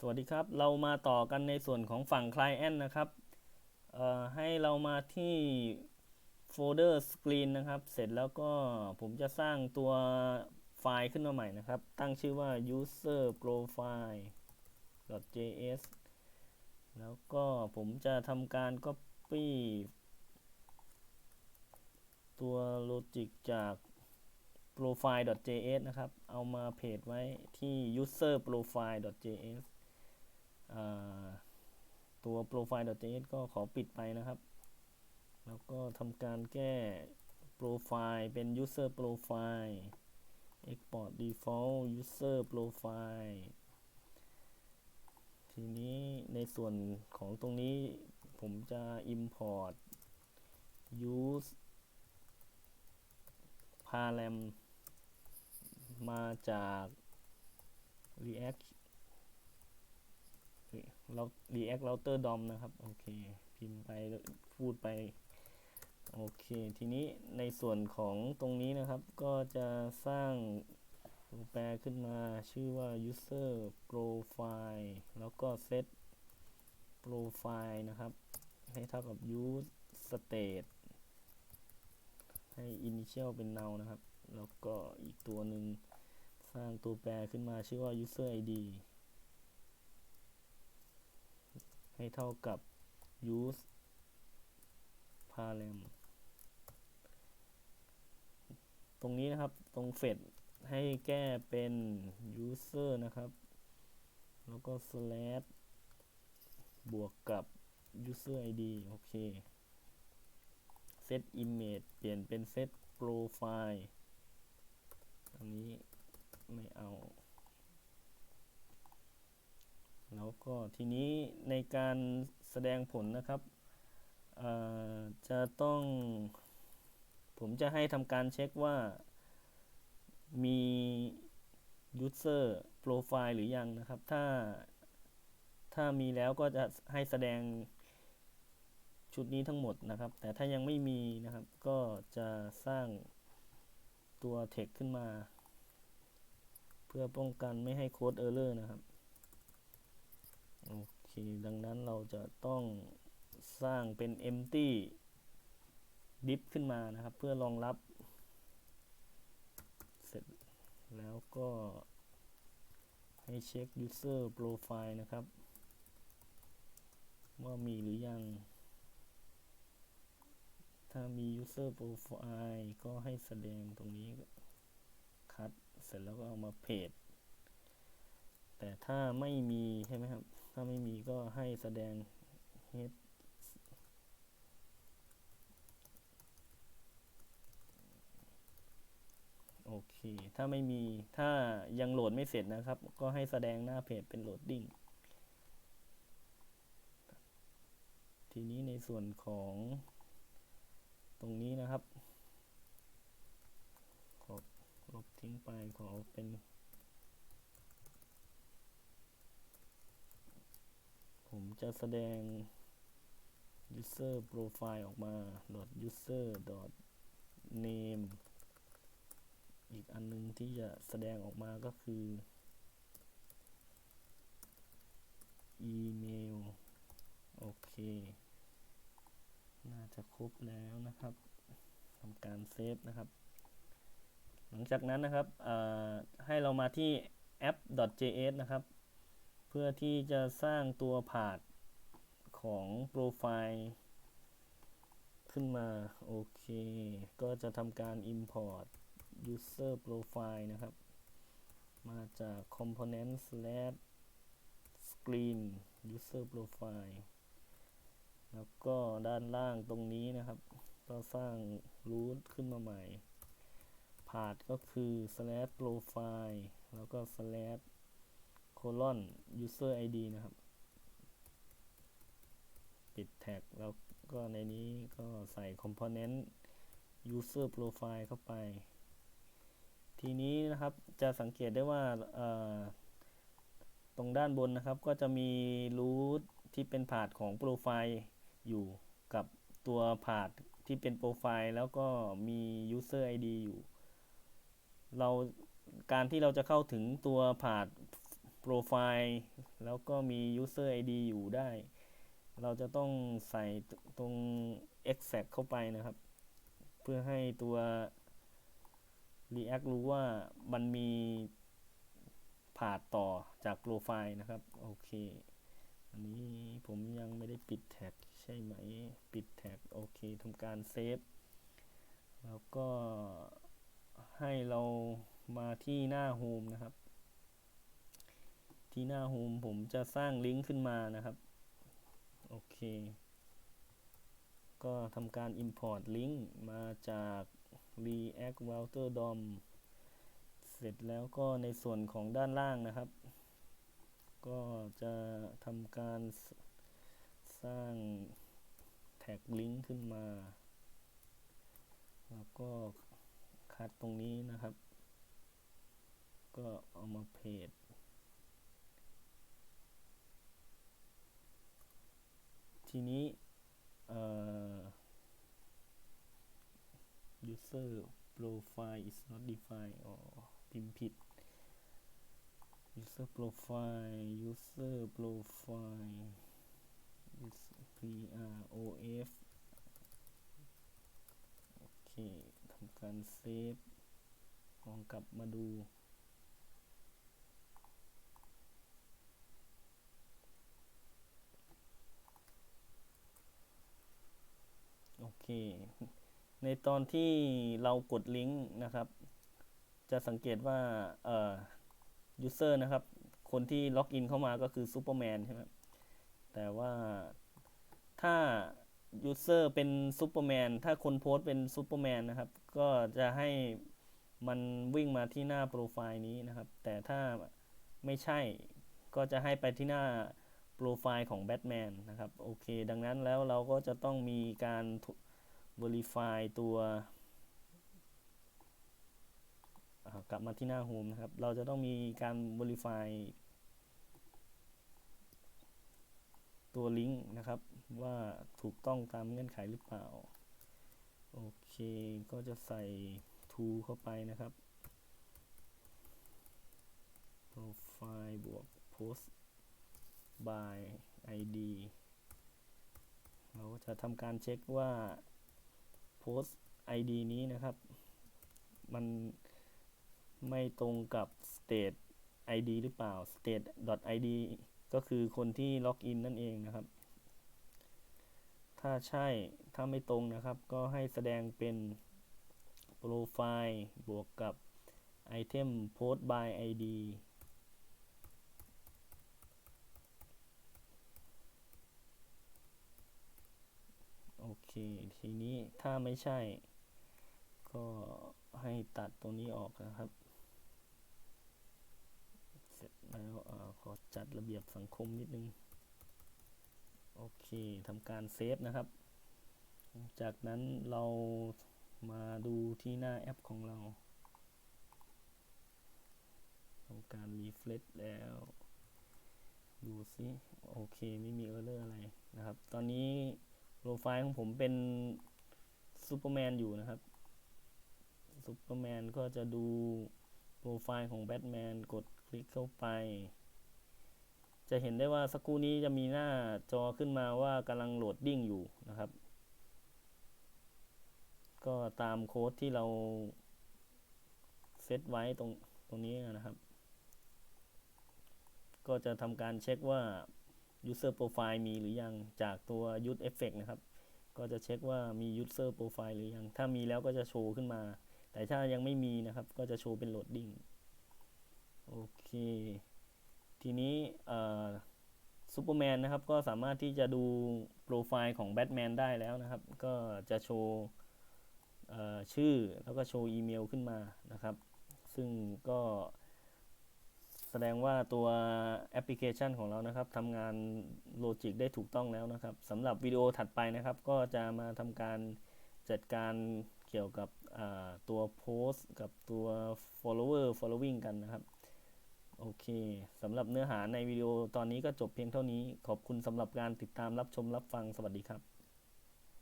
สวัสดีครับ เรามาต่อกันในส่วนของฝั่ง Client นะครับให้เรามาที่โฟลเดอร์ Screen นะครับ เสร็จแล้วก็ผมจะสร้างตัวไฟล์ขึ้นมาใหม่นะครับ ตั้งชื่อว่า user profile js แล้วก็ผมจะทำการ copy ตัว logic จาก profile.js นะครับ เอามาเพจไว้ที่ user profile.js ตัว profile.js ก็ขอปิดไปนะครับ แล้วก็ทำการแก้ profile เป็น user profile export default user profile ทีนี้ในส่วนของตรงนี้ผมจะ import use param มาจาก react เรา react router dom นะครับ โอเค พิมพ์ไปพูดไป โอเค ทีนี้ในส่วนของตรงนี้นะครับ ก็จะสร้างตัวแปรขึ้นมาชื่อว่า user profile แล้วก็ set profile นะครับ ให้เท่ากับ use state ให้ initial เป็น null นะครับ แล้วก็อีกตัวหนึ่งสร้างตัวแปรขึ้นมาชื่อว่า user id ให้เท่ากับ use param ตรงนี้นะครับตรงเฟดให้แก้เป็น user นะครับ แล้วก็ slash บวกกับ user id โอเค set image เปลี่ยนเป็น set profile อันนี้ไม่เอา แล้วก็ทีนี้ในการแสดงผลนะครับจะต้อง ผมจะให้ทำการเช็คว่า มี user profile หรือยังนะครับ ถ้า ถ้ามีแล้วก็จะให้แสดงชุดนี้ทั้งหมดนะครับ แต่ถ้ายังไม่มีนะครับ ก็จะสร้างตัว text ขึ้นมา เพื่อป้องกันไม่ให้โค้ด error นะครับ ดังนั้นเราจะต้องสร้างเป็น empty div ขึ้นมานะครับ เพื่อรองรับ เสร็จแล้วก็ให้เช็ค user profile นะครับ ว่ามีหรือยัง ถ้ามี user profile ก็ให้แสดงตรงนี้คัดเสร็จแล้วก็เอามาเพจแต่ถ้าไม่มีใช่ไหมครับ ถ้าไม่มีก็ให้แสดง head โอเค ถ้าไม่มี ถ้ายังโหลดไม่เสร็จนะครับ ก็ให้แสดงหน้าเพจเป็นโหลดดิ้ง ทีนี้ในส่วนของตรงนี้นะครับ ขอลบทิ้งไป ขอเป็น ผม จะแสดง user profile ออกมา user name อีกอันนึงที่จะแสดงออกมาก็คืออีเมลโอเค น่าจะครบแล้วนะครับทำการเซฟนะครับ หลังจากนั้นนะครับให้เรามาที่ app.js นะครับ เพื่อที่จะสร้างตัวผาด ของโปรไฟล์ขึ้นมา โอเค ก็จะทำการ import user profile นะครับ มาจาก component slash screen user profile แล้วก็ด้านล่างตรงนี้นะครับ ก็สร้าง root ขึ้นมาใหม่พา h ก็คือ slash profile แล้วก็ slash colon user id นะครับ ปิดแท็ก แล้วก็ในนี้ก็ใส่ component user profile เข้าไป ทีนี้นะครับจะสังเกตได้ว่าตรงด้านบนนะครับก็จะมี root ที่เป็นพาดของโปรไฟล์อยู่กับตัวพาดที่เป็นโปรไฟล์แล้วก็มี user id อยู่ เราการที่เราจะเข้าถึงตัวพาด profile แล้วก็มี user ID อยู่ได้ เราจะต้องใส่ตรง exact เข้าไปนะครับ เพื่อให้ตัว React รู้ว่ามันมีผ่าดต่อจากโปรไฟล์นะครับ โอเค อันนี้ผมยังไม่ได้ปิดแท็กใช่ไหม ปิดแท็กโอเคทำการเซฟ แล้วก็ให้เรามาที่หน้าโฮมนะครับ ที่หน้าโฮมผมจะสร้างลิงก์ขึ้นมานะครับ โอเค ก็ทำการ import ลิงก์มาจาก React Router DOM เสร็จแล้วก็ในส่วนของด้านล่างนะครับ ก็จะทำการสร้างแท็กลิงก์ขึ้นมา แล้วก็คัดตรงนี้นะครับ ก็เอามาเพจ ทีนี้ user profile is not defined อ๋อพิมพ์ผิด user profile user profile p r o f โอเคทำการเซฟลองกลับมาดู เค ในตอนที่เรากดลิงก์นะครับ จะสังเกตว่าเอ่อ user นะครับ คนที่ล็อกอินเข้ามาก็คือซูเปอร์แมนใช่ไหมแต่ว่าถ้า user เป็นซูเปอร์แมนถ้าคนโพสต์เป็นซูเปอร์แมนนะครับ ก็จะให้มันวิ่งมาที่หน้าโปรไฟล์นี้นะครับ แต่ถ้าไม่ใช่ก็จะให้ไปที่หน้าโปรไฟล์ของแบทแมนนะครับ โอเค ดังนั้นแล้วเราก็จะต้องมีการ verify ตัวกลับมาที่หน้าโฮมนะครับ เราจะต้องมีการ verify ตัวลิงก์นะครับ ว่าถูกต้องตามเงื่อนไขหรือเปล่า โอเค ก็จะใส่ to เข้าไปนะครับ profile บวก post by id เราจะทำการเช็คว่า post id นี้นะครับ มันไม่ตรงกับ state id หรือเปล่า state id ก็คือคนที่ล็อกอินนั่นเองนะครับ ถ้าใช่ถ้าไม่ตรงนะครับ ก็ให้แสดงเป็น profile บวกกับ item post by id โอเค ทีนี้ถ้าไม่ใช่ ก็ให้ตัดตรงนี้ออกนะครับ เสร็จแล้วอขอจัดระเบียบสังคมนิดนึง โอเคทำการเซฟนะครับ จากนั้นเรามาดูที่หน้าแอปของเราทำการรีเฟรชแล้ว ดูซิ โอเค ไม่มีเออร์เลอร์อะไรนะครับ ตอนนี้ โปรไฟล์ของผมเป็นซูเปอร์แมนอยู่นะครับซูเปอร์แมนก็จะดูโปรไฟล์ของแบทแมนกดคลิกเข้าไป จะเห็นได้ว่าสักครู่นี้จะมีหน้าจอขึ้นมาว่ากำลังโหลดดิ้งอยู่นะครับ ก็ตามโค้ดที่เราเซตไว้ตรงตรงนี้นะครับ ก็จะทำการเช็คว่า user profile มีหรือยังจากตัว use effect นะครับ ก็จะเช็คว่ามี user profile หรือยัง ถ้ามีแล้วก็จะโชว์ขึ้นมา แต่ถ้ายังไม่มีนะครับ ก็จะโชว์เป็น loading โอเค ทีนี้ซูเปอร์แมนนะครับ ก็สามารถที่จะดูโปรไฟล์ของแบทแมนได้แล้วนะครับ ก็จะโชว์ชื่อแล้วก็โชว์อีเมลขึ้นมานะครับ ซึ่งก็ แสดงว่าตัวแอปพลิเคชันของเรานะครับทำงานโลจิกได้ถูกต้องแล้วนะครับสำหรับวิดีโอถัดไปนะครับ ก็จะมาทำการจัดการเกี่ยวกับตัวโพสต์กับตัว follower following กันนะครับ โอเคสำหรับเนื้อหาในวิดีโอตอนนี้ก็จบเพียงเท่านี้ ขอบคุณสำหรับการติดตามรับชมรับฟังสวัสดีครับ